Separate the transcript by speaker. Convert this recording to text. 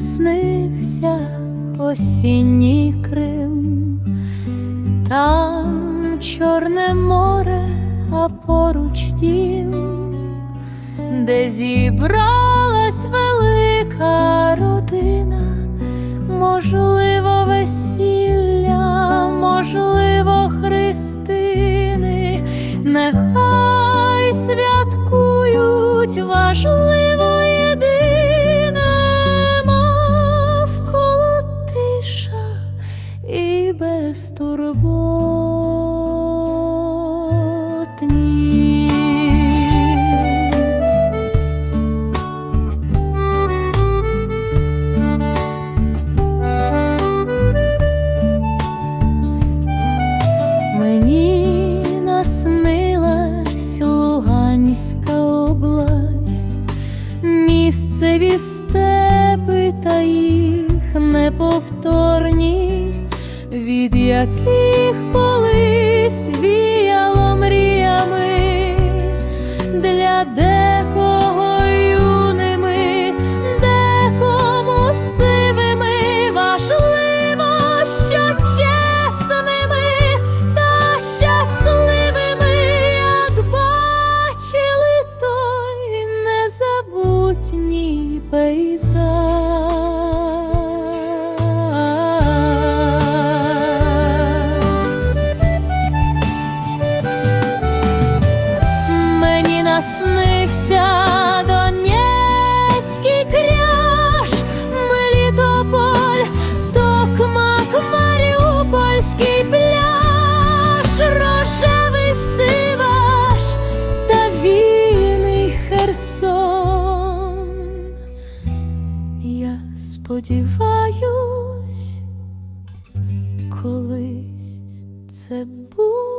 Speaker 1: наснився осінній Крим, там Чорне море, а поруч дім, де зібралась велика родина, можливо, весілля, можливо, хрестини, нехай святкують важливо безтурботність. Мені наснилась Луганська область, місцеві степи та їх неповторність, від яких колись віяло мріями. Для декого сподіваюсь, колись це буде.